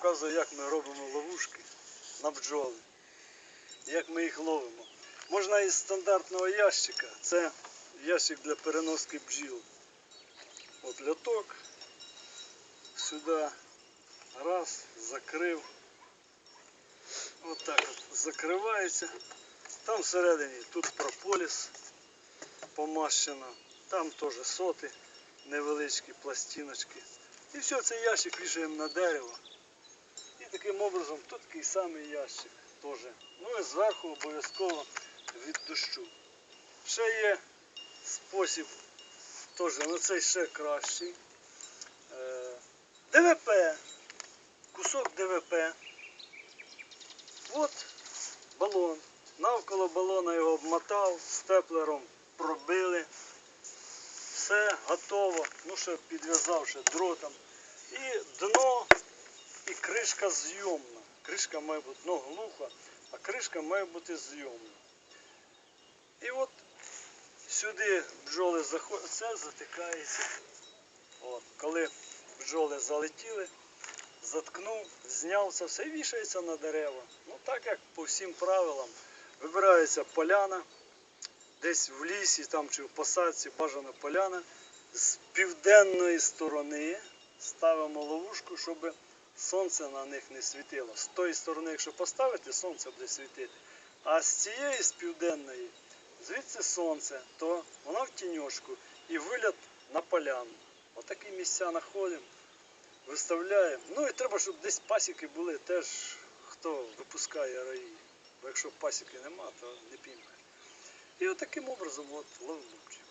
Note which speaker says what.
Speaker 1: показую, як ми робимо ловушки на бджоли. Як ми їх ловимо. Можна із стандартного ящика. Це ящик для переноски бджіл. От льоток. Сюди. Раз, закрив. От так от закривається. Там всередині тут прополіс помащено. Там теж соти, невеличкі пластиночки. І все, цей ящик вішаємо на дерево. Таким образом тут такий самий ящик теж. Ну і зверху обов'язково від дощу. Ще є спосіб, теж, ну цей ще кращий. Е, ДВП. Кусок ДВП. От балон. Навколо балона його обмотав, степлером пробили. Все готово. Ну ще підв'язавши дротом. І дно і кришка зйомна. Кришка має бути ну, глуха, а кришка має бути зйомна. І от сюди бджоли заходять, це затикається. От, коли бджоли залетіли, заткнув, зняв це все вішається на дерева. Ну так як по всім правилам вибирається поляна, десь в лісі там чи в посадці бажана поляна. З південної сторони ставимо ловушку, щоб сонце на них не світило. З тої сторони, якщо поставити, сонце буде світити. А з цієї, з південної, звідси сонце, то воно в тіньошку і виліт на поляну. Отакі місця знаходимо, виставляємо. Ну і треба, щоб десь пасіки були теж, хто випускає раї. Бо якщо пасіки нема, то не піймає. І от образом от бджіл.